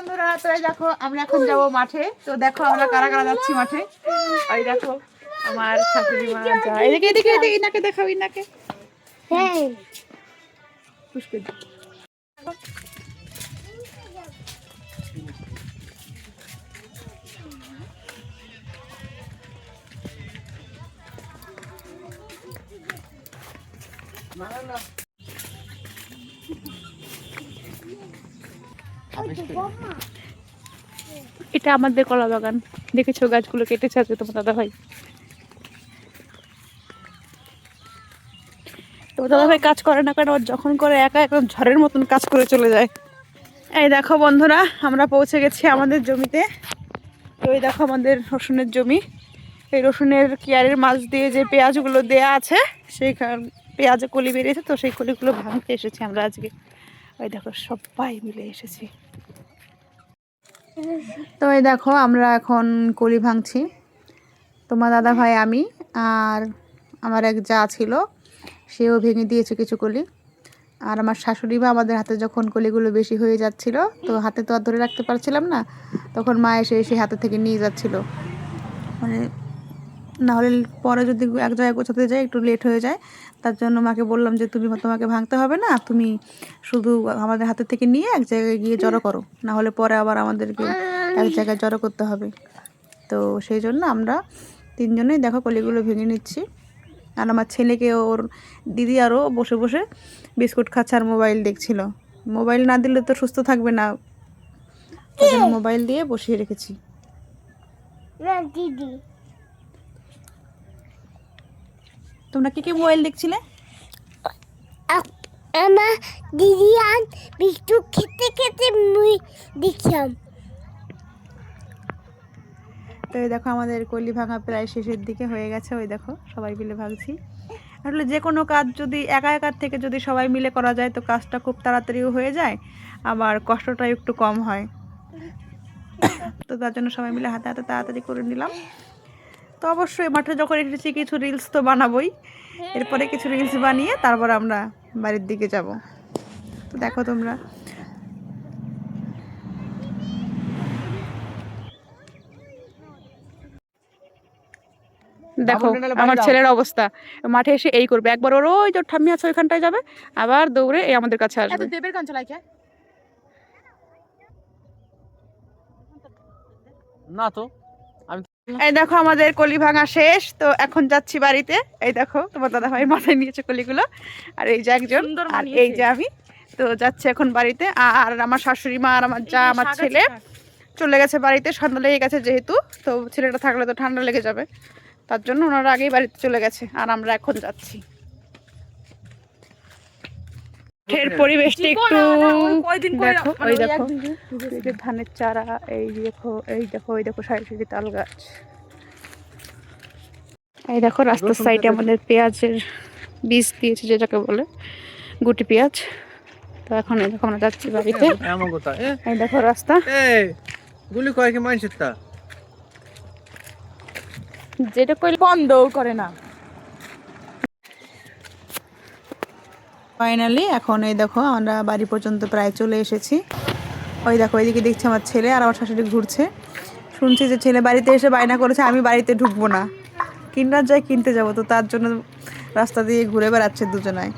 বন্ধুরা তো দেখো আমরা এখন যাব মাঠে। তো দেখো আমরা কারা কারা যাচ্ছি মাঠে? ওই দেখো আমার শাশুড়ি মা যা এদিকে এদিকে এদিকে ইনাকে দেখাও ইনাকে। হ্যাঁ। পুষ্পে এটা আমাদের কলা বাগান। দেখেছ গাছগুলো কেটেছে আজকে তোমার দাদা ভাই? তো দাদা ভাই কাজ করে না, কারণ যখন করে একা, একদম ঝড়ের মতন কাজ করে চলে যায়। এই দেখো বন্ধুরা, আমরা পৌঁছে গেছি আমাদের জমিতে। তো এই দেখো আমাদের রসুনের জমি। এই রসুনের কেয়ারের মাছ দিয়ে যে পেঁয়াজগুলো দেয়া আছে সেই পেঁয়াজে কলি বেরিয়েছে, তো সেই কলিগুলো ভাঙতে এসেছি আমরা আজকে। ওই দেখো সবাই মিলে এসেছি। তো এই দেখো, আমরা এখন কলি ভাঙছি। তোমার দাদা ভাই, আমি আর আমার এক যা ছিল, সেও ভেঙে দিয়েছে কিছু কলি। আর আমার শাশুড়ি মা আমাদের হাতে যখন কলিগুলো বেশি হয়ে যাচ্ছিল, তো হাতে তো আর ধরে রাখতে পারছিলাম না, তখন মা এসে এসে হাতে থেকে নিয়ে যাচ্ছিল। মানে না হলে পরে যদি এক জায়গায় গোছাতে যাই, একটু লেট হয়ে যায়, তার জন্য মাকে বললাম যে, তুমি তোমাকে ভাঙতে হবে না, তুমি শুধু আমাদের হাতে থেকে নিয়ে এক জায়গায় গিয়ে জড়ো করো না হলে পরে আবার আমাদেরকে এক জায়গায় জড়ো করতে হবে। তো সেই জন্য আমরা তিনজনেই দেখো কলিগুলো ভেঙে নিচ্ছি। আর আমার ছেলেকে ওর দিদি আরও বসে বসে বিস্কুট খাচ্ছে আর মোবাইল দেখছিল। মোবাইল না দিলে তো সুস্থ থাকবে না। মোবাইল দিয়ে বসিয়ে রেখেছি। দিদি। তোমরা কি কি মোবাইল দেখছিলে? আমার দিদি আর বিস্কুট খেতে খেতে মুই দেখলাম। তো এই দেখো আমাদের কলি ভাঙা প্রায় শেষের দিকে হয়ে গেছে ওই দেখো সবাই মিলে ভাঙছি আসলে যে কোনো কাজ যদি একা একার থেকে যদি সবাই মিলে করা যায় তো কাজটা খুব তাড়াতাড়িও হয়ে যায় আবার কষ্টটা একটু কম হয়। তো তার জন্য সবাই মিলে হাতে হাতে তাড়াতাড়ি করে নিলাম। তো অবশ্যই মাঠে যখন এসেছি কিছু রিলস তো বানাবোই। এরপরে কিছু রিলস বানিয়ে তারপর আমরা বাড়ির দিকে যাব। তো দেখো তোমরা। দেখো আমার ছেলের অবস্থা। মাঠে এসে এই করবে। একবার ওর ওই যে ঠাম্মি আছে ওইখানটায় যাবে। আবার দৌড়ে এই আমাদের কাছে আসবে। দেবের না তো। এই দেখো আমাদের কলি ভাঙা শেষ তো এখন যাচ্ছি বাড়িতে। এই দেখো তোমার দাদা ভাই মাথায় নিয়েছে কলিগুলো। আর এই যে একজন আর এই যে আমি। তো যাচ্ছি এখন বাড়িতে। আর আমার শাশুড়ি মা আর আমার যা আমার ছেলে চলে গেছে বাড়িতে ঠান্ডা লেগে গেছে যেহেতু তো ছেলেটা থাকলে তো ঠান্ডা লেগে যাবে। তার জন্য ওনারা আগেই বাড়িতে চলে গেছে আর আমরা এখন যাচ্ছি। মাঠের পরিবেশটা একটু কয়দিন দেখো ওই দেখো। এই ধানের চারা এই দেখো এই দেখো ওই দেখো সাইড সাইডে তাল গাছ। এই দেখো রাস্তার সাইডে আমাদের পেঁয়াজের বীজ দিয়েছে যেটাকে বলে গুটি পেঁয়াজ। তো এখন এই দেখো আমরা যাচ্ছি বাড়িতে। এই দেখো রাস্তা। এ গুলি কয় কি মানছিস তা? যেটা কইলে বন্ধও করে না। ফাইনালি এখন এই দেখো, আমরা বাড়ি পর্যন্ত প্রায় চলে এসেছি। ওই দেখো ওইদিকে দেখছি আমার ছেলে আর আমার শাশুড়ি ঘুরছে। শুনছি যে ছেলে বাড়িতে এসে বায়না করেছে, আমি বাড়িতে ঢুকবো না। কিনার যাই কিনতে যাব, তো তার জন্য রাস্তা দিয়ে ঘুরে বেড়াচ্ছে দুজনায়